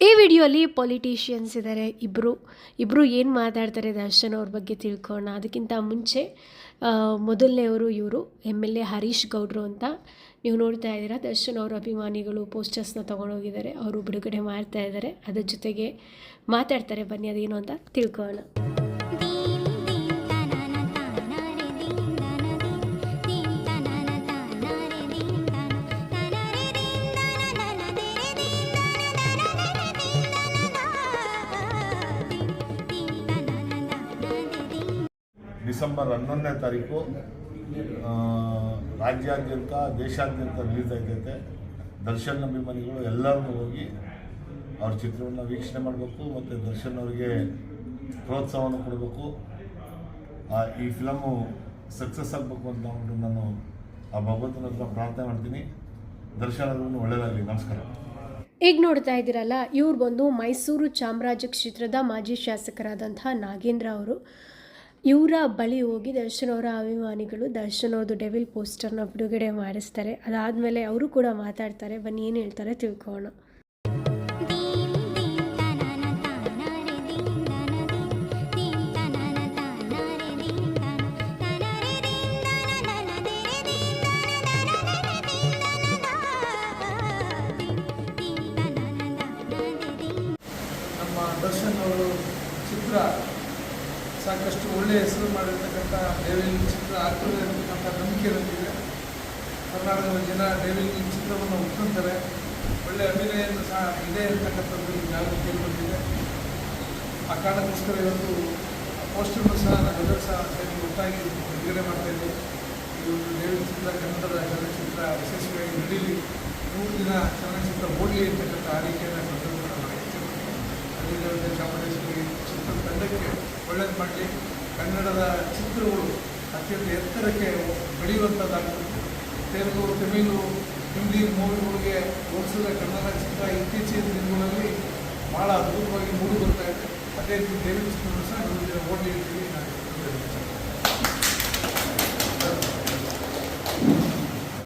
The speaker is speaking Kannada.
ಈ ವಿಡಿಯೋಲಿ ಪೊಲಿಟಿಷಿಯನ್ಸ್ ಇದ್ದಾರೆ ಇಬ್ಬರು ಇಬ್ಬರು ಏನು ಮಾತಾಡ್ತಾರೆ ದರ್ಶನ್ ಅವ್ರ ಬಗ್ಗೆ ತಿಳ್ಕೊಳ್ಳೋಣ ಅದಕ್ಕಿಂತ ಮುಂಚೆ ಮೊದಲನೆಯವರು ಇವರು, ಎಂ ಎಲ್ ಎ ಹರೀಶ್ ಗೌಡ್ರು ಅಂತ. ನೀವು ನೋಡ್ತಾ ಇದ್ದೀರಾ ದರ್ಶನ್ ಅವರ ಅಭಿಮಾನಿಗಳು ಪೋಸ್ಟರ್ಸ್ನ ತೊಗೊಂಡೋಗಿದ್ದಾರೆ. ಅವರು ಬಿಡುಗಡೆ ಮಾಡ್ತಾ ಇದ್ದಾರೆ. ಅದ್ರ ಜೊತೆಗೆ ಮಾತಾಡ್ತಾರೆ ಬನ್ನಿ, ಅದೇನು ಅಂತ ತಿಳ್ಕೊಳ್ಳೋಣ ಡಿಸೆಂಬರ್ ಹನ್ನೊಂದನೇ ತಾರೀಕು ರಾಜ್ಯಾದ್ಯಂತ, ದೇಶಾದ್ಯಂತ ರಿಲೀಸ್ ಆಗ್ತೈತೆ ದರ್ಶನ್ ಅಭಿಮಾನಿಗಳು ಎಲ್ಲರೂ ಹೋಗಿ ಅವ್ರ ಚಿತ್ರವನ್ನು ವೀಕ್ಷಣೆ ಮಾಡಬೇಕು, ಮತ್ತು ದರ್ಶನ್ ಅವರಿಗೆ ಪ್ರೋತ್ಸಾಹವನ್ನು ಕೊಡಬೇಕು. ಈ ಫಿಲಮು ಸಕ್ಸಸ್ ಆಗಬೇಕು ಅಂತ ಅಂದ್ಬಿಟ್ಟು ನಾನು ಆ ಭಗವಂತನ ಹತ್ರ ಪ್ರಾರ್ಥನೆ ಮಾಡ್ತೀನಿ. ದರ್ಶನ ಒಳ್ಳೆಯದಾಗಲಿ ನಮಸ್ಕಾರ. ಈಗ ನೋಡ್ತಾ ಇದ್ದೀರಲ್ಲ, ಇವ್ರು ಬಂದು ಮೈಸೂರು ಚಾಮರಾಜ ಕ್ಷೇತ್ರದ ಮಾಜಿ ಶಾಸಕರಾದಂಥ ನಾಗೇಂದ್ರ ಅವರು. ಇವರ ಬಳಿ ಹೋಗಿ ದರ್ಶನ್ ಅವರ ಅಭಿಮಾನಿಗಳು ದರ್ಶನ್ ಅವ್ರದ್ದು ಡೆವಿಲ್ ಪೋಸ್ಟರ್ನ ಬಿಡುಗಡೆ ಮಾಡಿಸ್ತಾರೆ. ಅದಾದಮೇಲೆ ಅವರು ಕೂಡ ಮಾತಾಡ್ತಾರೆ. ಬನ್ನಿ, ಏನು ಹೇಳ್ತಾರೆ ತಿಳ್ಕೋಣ ಚಿತ್ರ ಸಾಕಷ್ಟು ಒಳ್ಳೆಯ ಹೆಸರು ಮಾಡಿರ್ತಕ್ಕಂಥ ಡೇವಿಲಿಂಗ್ ಚಿತ್ರ ಆಗ್ತದೆ ಅಂತಕ್ಕಂಥ ನಂಬಿಕೆ ನಮಗಿದೆ ಕರ್ನಾಟಕದ ಜನ ದೇವಿ ಚಿತ್ರವನ್ನು ಒಪ್ಕೊಂತಾರೆ. ಒಳ್ಳೆಯ ಅಭಿನಯವನ್ನು ಸಹ ಇದೆ ಅಂತಕ್ಕಂಥದ್ದು ಈಗಾಗಲೇ ಕೇಳ್ಕೊಂಡಿದೆ ಆ ಕಾರಣಕ್ಕೋಸ್ಕರ ಇವತ್ತು ಪೋಸ್ಟರ್ನು ಸಹ ನಾವೆಲ್ಲರೂ ಸಹ ಸೇರಿ ಒಟ್ಟಾಗಿ ಬಿಡುಗಡೆ ಮಾಡ್ತಾಯಿದ್ದೆ ಈ ಒಂದು ಡೇವಿಲಿಂಗ್ ಚಿತ್ರ, ಕನ್ನಡದ ಚಲನಚಿತ್ರ ವಿಶೇಷವಾಗಿ ನಡೀಲಿ. ಮೂರು ದಿನ ಚಲನಚಿತ್ರ ಓಡಲಿ ಅಂತಕ್ಕಂಥ ಆರೈಕೆಯನ್ನು ಸಂದರ್ಭವನ್ನು ಮಾಡಿ ತಂಡಕ್ಕೆ ಒಳ್ಳೇದು ಮಾಡಲಿ ಕನ್ನಡದ ಚಿತ್ರಗಳು ಅತ್ಯಂತ ಎತ್ತರಕ್ಕೆ ಬೆಳೆಯುವಂಥದ್ದಾಗಬೇಕು ತೆಲುಗು, ತಮಿಳು, ಹಿಂದಿ ಮೂವಿಗಳಿಗೆ ಹೋಲಿಸಿದ ಕನ್ನಡ ಚಿತ್ರ ಇತ್ತೀಚಿನ ದಿನಗಳಲ್ಲಿ ಭಾಳ ಅದ್ಭುತವಾಗಿ ಮೂಡಿ ಬರ್ತಾ ಇದೆ. ಅದೇ ರೀತಿ ದೇವಿ ಕೃಷ್ಣ ಸಹ ನೂರು